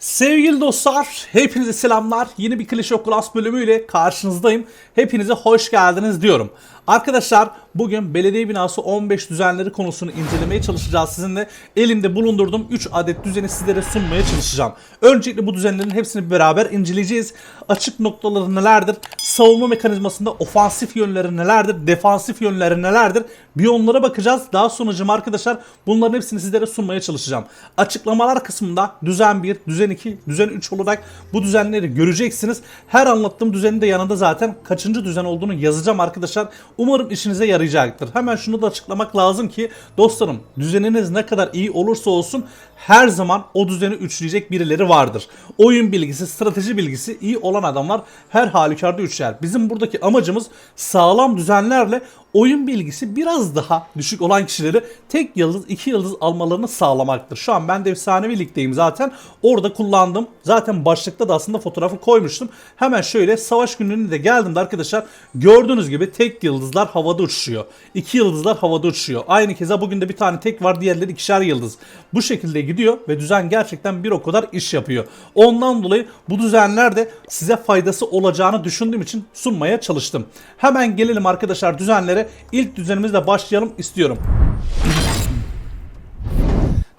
Sevgili dostlar, hepinize selamlar. Yeni bir Clash of Clans bölümüyle karşınızdayım. Hepinize hoş geldiniz diyorum. Arkadaşlar bugün belediye binası 15 düzenleri konusunu incelemeye çalışacağız sizinle. Elimde bulundurduğum 3 adet düzeni sizlere sunmaya çalışacağım. Öncelikle bu düzenlerin hepsini beraber inceleyeceğiz. Açık noktaları nelerdir? Savunma mekanizmasında ofansif yönleri nelerdir? Defansif yönleri nelerdir? Bir onlara bakacağız. Daha sonucum arkadaşlar bunların hepsini sizlere sunmaya çalışacağım. Açıklamalar kısmında düzen 1, düzen 2, düzen 3 olarak bu düzenleri göreceksiniz. Her anlattığım düzenin de yanında zaten kaçıncı düzen olduğunu yazacağım arkadaşlar. Umarım işinize yarayacaktır. Hemen şunu da açıklamak lazım ki dostlarım düzeniniz ne kadar iyi olursa olsun her zaman o düzeni üçleyecek birileri vardır. Oyun bilgisi, strateji bilgisi iyi olan adamlar her halükarda üçler. Bizim buradaki amacımız sağlam düzenlerle oyun bilgisi biraz daha düşük olan kişileri tek yıldız, iki yıldız almalarını sağlamaktır. Şu an ben de efsanevi ligdeyim zaten. Orada kullandım. Zaten başlıkta da aslında fotoğrafı koymuştum. Hemen şöyle savaş günlerine de geldim de arkadaşlar. Gördüğünüz gibi tek yıldızlar havada uçuşuyor. İki yıldızlar havada uçuşuyor. Aynı keza bugün de bir tane tek var diğerleri ikişer yıldız. Bu şekilde gidiyor ve düzen gerçekten bir o kadar iş yapıyor. Ondan dolayı bu düzenler de size faydası olacağını düşündüğüm için sunmaya çalıştım. Hemen gelelim arkadaşlar düzenlere. İlk düzenimizle başlayalım istiyorum.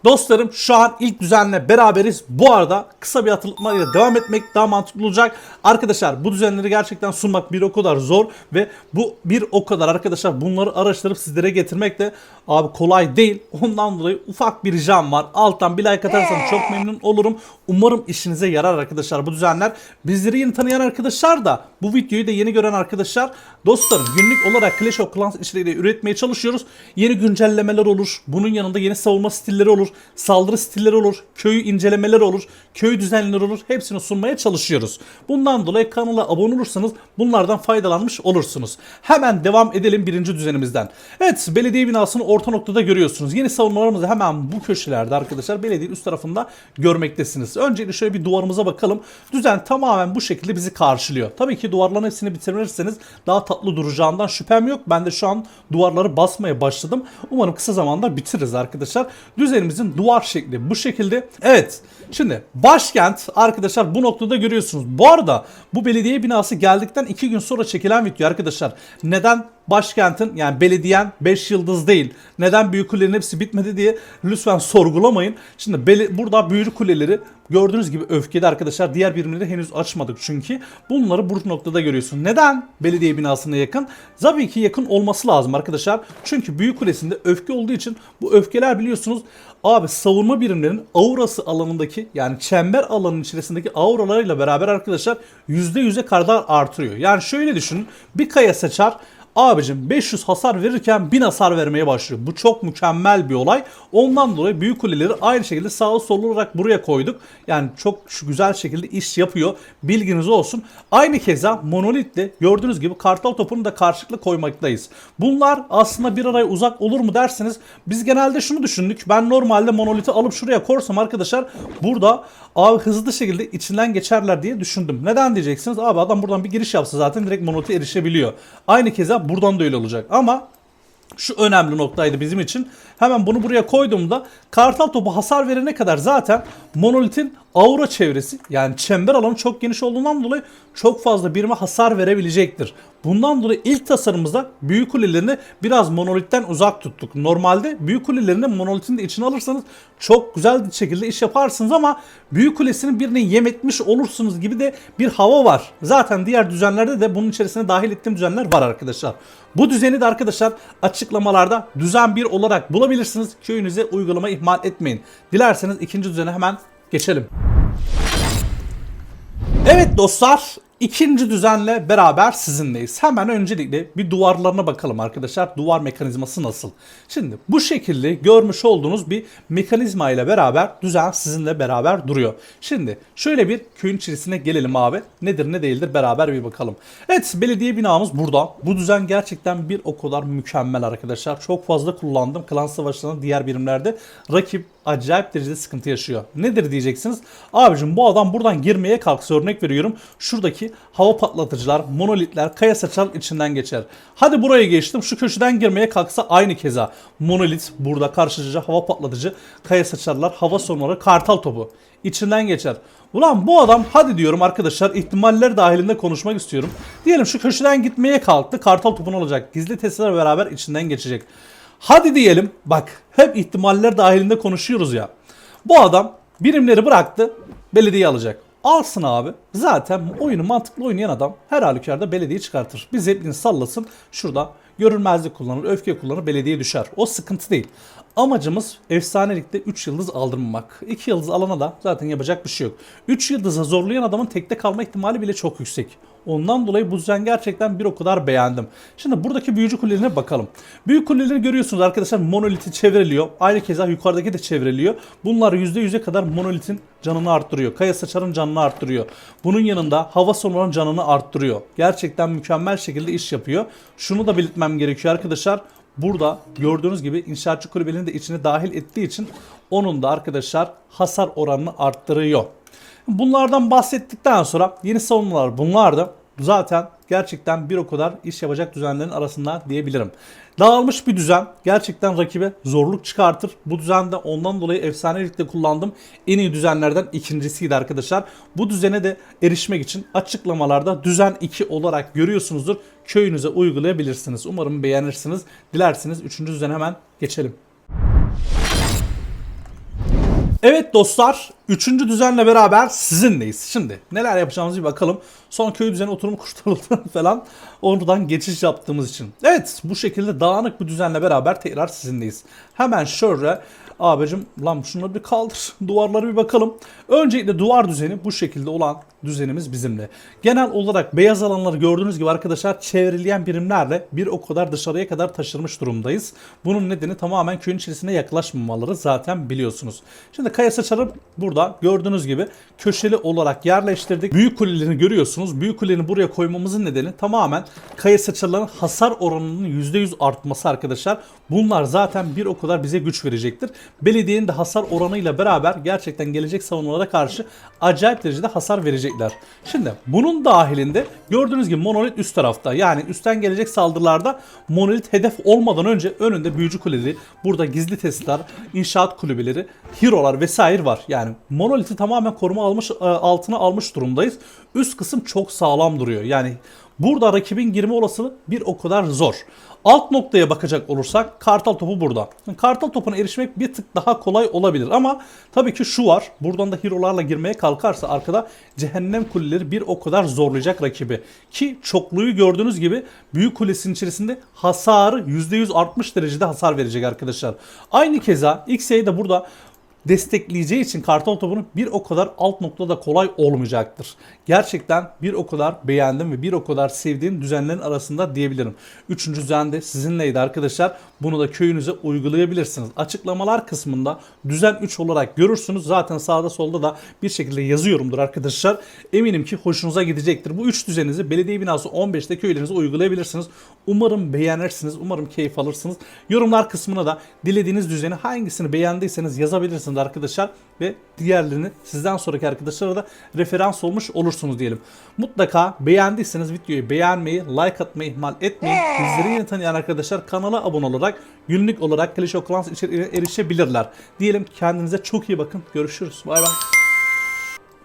Dostlarım şu an ilk düzenle beraberiz. Bu arada kısa bir hatırlatmayla devam etmek daha mantıklı olacak. Arkadaşlar bu düzenleri gerçekten sunmak bir o kadar zor ve bu bir o kadar arkadaşlar bunları araştırıp sizlere getirmek de abi kolay değil. Ondan dolayı ufak bir ricam var. Alttan bir like atarsanız çok memnun olurum. Umarım işinize yarar arkadaşlar bu düzenler. Bizleri yeni tanıyan arkadaşlar da bu videoyu da yeni gören arkadaşlar dostlarım günlük olarak Clash of Clans işleriyle üretmeye çalışıyoruz. Yeni güncellemeler olur. Bunun yanında yeni savunma stilleri olur. Saldırı stilleri olur. Köyü incelemeler olur. Köy düzenleri olur. Hepsini sunmaya çalışıyoruz. Bundan dolayı kanala abone olursanız bunlardan faydalanmış olursunuz. Hemen devam edelim birinci düzenimizden. Evet belediye binasını orta noktada görüyorsunuz. Yeni savunmalarımızı hemen bu köşelerde arkadaşlar belediye üst tarafında görmektesiniz. Öncelikle şöyle bir duvarımıza bakalım. Düzen tamamen bu şekilde bizi karşılıyor. Tabii ki duvarların hepsini bitirirseniz daha tatlı duracağından şüphem yok. Ben de şu an duvarları basmaya başladım. Umarım kısa zamanda bitiririz arkadaşlar. Düzenimizin duvar şekli bu şekilde. Evet. Şimdi başkent arkadaşlar bu noktada görüyorsunuz. Bu arada bu belediye binası geldikten 2 gün sonra çekilen video arkadaşlar. Neden başkentin yani belediyen 5 yıldız değil. Neden büyük kulelerin hepsi bitmedi diye lütfen sorgulamayın. Şimdi beli- burada büyük kuleleri gördüğünüz gibi öfkeli arkadaşlar. Diğer birimleri henüz açmadık çünkü. Bunları bu noktada görüyorsun. Neden belediye binasına yakın? Tabii ki yakın olması lazım arkadaşlar. Çünkü büyük kulesinde öfke olduğu için bu öfkeler biliyorsunuz Abi savunma birimlerinin aurası alanındaki yani çember alanının içerisindeki auralarıyla beraber arkadaşlar %100'e kadar artırıyor. Yani şöyle düşünün bir kaya seçer Abicim 500 hasar verirken 1000 hasar vermeye başlıyor. Bu çok mükemmel bir olay. Ondan dolayı büyük kuleleri aynı şekilde sağ sol olarak buraya koyduk. Yani çok şu güzel şekilde iş yapıyor. Bilginiz olsun. Aynı keza monolitle gördüğünüz gibi kartal topunu da karşılıklı koymaktayız. Bunlar aslında bir araya uzak olur mu derseniz biz genelde şunu düşündük. Ben normalde monoliti alıp şuraya korsam arkadaşlar burada abi hızlı şekilde içinden geçerler diye düşündüm. Neden diyeceksiniz? Abi adam buradan bir giriş yapsa zaten direkt monolite erişebiliyor. Aynı keza buradan da öyle olacak. Ama şu önemli noktaydı bizim için. Hemen bunu buraya koyduğumda kartal topu hasar verene kadar zaten monolitin aura çevresi yani çember alanı çok geniş olduğundan dolayı çok fazla birime hasar verebilecektir. Bundan dolayı ilk tasarımımızda büyük kulelerini biraz monolitten uzak tuttuk. Normalde büyük kulelerini monolitin de içine alırsanız çok güzel bir şekilde iş yaparsınız ama büyük kulesinin birini yem etmiş olursunuz gibi de bir hava var. Zaten diğer düzenlerde de bunun içerisine dahil ettiğim düzenler var arkadaşlar. Bu düzeni de arkadaşlar açıklamalarda düzen 1 olarak bulabilirsiniz. Köyünüze uygulama ihmal etmeyin. Dilerseniz ikinci düzene hemen geçelim. Evet dostlar ikinci düzenle beraber sizinleyiz. Hemen öncelikle bir duvarlarına bakalım arkadaşlar. Duvar mekanizması nasıl? Şimdi bu şekilde görmüş olduğunuz bir mekanizma ile beraber düzen sizinle beraber duruyor. Şimdi şöyle bir köyün içerisine gelelim abi. Nedir ne değildir beraber bir bakalım. Evet belediye binamız burada. Bu düzen gerçekten bir o kadar mükemmel arkadaşlar. Çok fazla kullandım. Klan savaşlarının diğer birimlerde rakip acayip derecede sıkıntı yaşıyor. Nedir diyeceksiniz? Abicim bu adam buradan girmeye kalksa örnek veriyorum. Şuradaki hava patlatıcılar, monolitler, kaya saçar içinden geçer. Hadi buraya geçtim. Şu köşeden girmeye kalksa aynı keza. Monolit burada karşıcı hava patlatıcı, kaya saçarlar, hava sorunları, kartal topu içinden geçer. Ulan bu adam hadi diyorum arkadaşlar ihtimaller dahilinde konuşmak istiyorum. Diyelim şu köşeden gitmeye kalktı. Kartal topunu alacak. Gizli testler beraber içinden geçecek. Hadi diyelim bak hep ihtimaller dahilinde konuşuyoruz ya. Bu adam birimleri bıraktı belediye alacak. Alsın abi. Zaten oyunu mantıklı oynayan adam her halükarda belediye çıkartır. Bir zeplini sallasın şurada görünmezlik kullanır, öfke kullanır, belediye düşer. O sıkıntı değil. Amacımız efsanelikte 3 yıldız aldırmamak. 2 yıldız alana da zaten yapacak bir şey yok. 3 yıldıza zorlayan adamın tekte kalma ihtimali bile çok yüksek. Ondan dolayı bu düzen gerçekten bir o kadar beğendim. Şimdi buradaki büyücü kulelerine bakalım. Büyük kuleleri görüyorsunuz arkadaşlar monoliti çevriliyor. Aynı keza yukarıdaki de çevriliyor. Bunlar %100'e kadar monolitin canını arttırıyor. Kaya saçarın canını arttırıyor. Bunun yanında hava sorunlarının canını arttırıyor. Gerçekten mükemmel şekilde iş yapıyor. Şunu da belirtmem gerekiyor arkadaşlar. Burada gördüğünüz gibi inşaatçı kulübelerini de içine dahil ettiği için onun da arkadaşlar hasar oranını arttırıyor. Bunlardan bahsettikten sonra yeni savunmalar bunlar da zaten gerçekten bir o kadar iş yapacak düzenlerin arasında diyebilirim. Dağılmış bir düzen gerçekten rakibe zorluk çıkartır. Bu düzende ondan dolayı efsanelikle kullandım. En iyi düzenlerden ikincisiydi arkadaşlar. Bu düzene de erişmek için açıklamalarda düzen 2 olarak görüyorsunuzdur. Köyünüze uygulayabilirsiniz. Umarım beğenirsiniz. Dilerseniz 3. düzene hemen geçelim. Evet dostlar, üçüncü düzenle beraber sizinleyiz. Şimdi neler yapacağımızı bir bakalım. Son köy düzeni oturumu kurtarıldı falan. Oradan geçiş yaptığımız için. Evet bu şekilde dağınık bir düzenle beraber tekrar sizinleyiz. Hemen şöyle abicim lan şunları bir kaldır. Duvarlara bir bakalım. Öncelikle duvar düzeni bu şekilde olan düzenimiz bizimle. Genel olarak beyaz alanları gördüğünüz gibi arkadaşlar çevreleyen birimlerle bir o kadar dışarıya kadar taşırmış durumdayız. Bunun nedeni tamamen köyün içerisine yaklaşmamaları zaten biliyorsunuz. Şimdi kaya saçarı burada gördüğünüz gibi köşeli olarak yerleştirdik. Büyük kulelerini görüyorsunuz. Büyük kulelerini buraya koymamızın nedeni tamamen kaya saçarların hasar oranının %100 artması arkadaşlar. Bunlar zaten bir o kadar bize güç verecektir. Belediyenin de hasar oranıyla beraber gerçekten gelecek savunmalara karşı acayip derecede hasar verecekler. Şimdi bunun dahilinde gördüğünüz gibi monolit üst tarafta. Yani üstten gelecek saldırılarda monolit hedef olmadan önce önünde büyücü kuleleri, burada gizli testler, inşaat kulübeleri, hero'lar vesaire var. Yani monoliti tamamen koruma almış e, altına almış durumdayız. Üst kısım çok sağlam duruyor. Yani Burada rakibin girme olasılığı bir o kadar zor. Alt noktaya bakacak olursak kartal topu burada. Kartal topuna erişmek bir tık daha kolay olabilir ama tabii ki şu var. Buradan da hero'larla girmeye kalkarsa arkada cehennem kuleleri bir o kadar zorlayacak rakibi. Ki çokluğu gördüğünüz gibi büyük kulesinin içerisinde hasarı %100 artmış derecede hasar verecek arkadaşlar. Aynı keza XA da burada destekleyeceği için kartal topunu bir o kadar alt noktada kolay olmayacaktır. Gerçekten bir o kadar beğendim ve bir o kadar sevdiğim düzenlerin arasında diyebilirim. Üçüncü düzen de sizinleydi arkadaşlar. Bunu da köyünüze uygulayabilirsiniz. Açıklamalar kısmında düzen 3 olarak görürsünüz. Zaten sağda solda da bir şekilde yazıyorumdur arkadaşlar. Eminim ki hoşunuza gidecektir. Bu üç düzeninizi belediye binası 15'te köylerinize uygulayabilirsiniz. Umarım beğenirsiniz. Umarım keyif alırsınız. Yorumlar kısmına da dilediğiniz düzeni hangisini beğendiyseniz yazabilirsiniz arkadaşlar. Ve diğerlerini sizden sonraki arkadaşlara da referans olmuş olursunuz diyelim. Mutlaka beğendiyseniz videoyu beğenmeyi, like atmayı ihmal etmeyin. Bizleri yeni tanıyan arkadaşlar kanala abone olarak günlük olarak Clash of Clans içeriğine erişebilirler. Diyelim kendinize çok iyi bakın. Görüşürüz. Bay bay.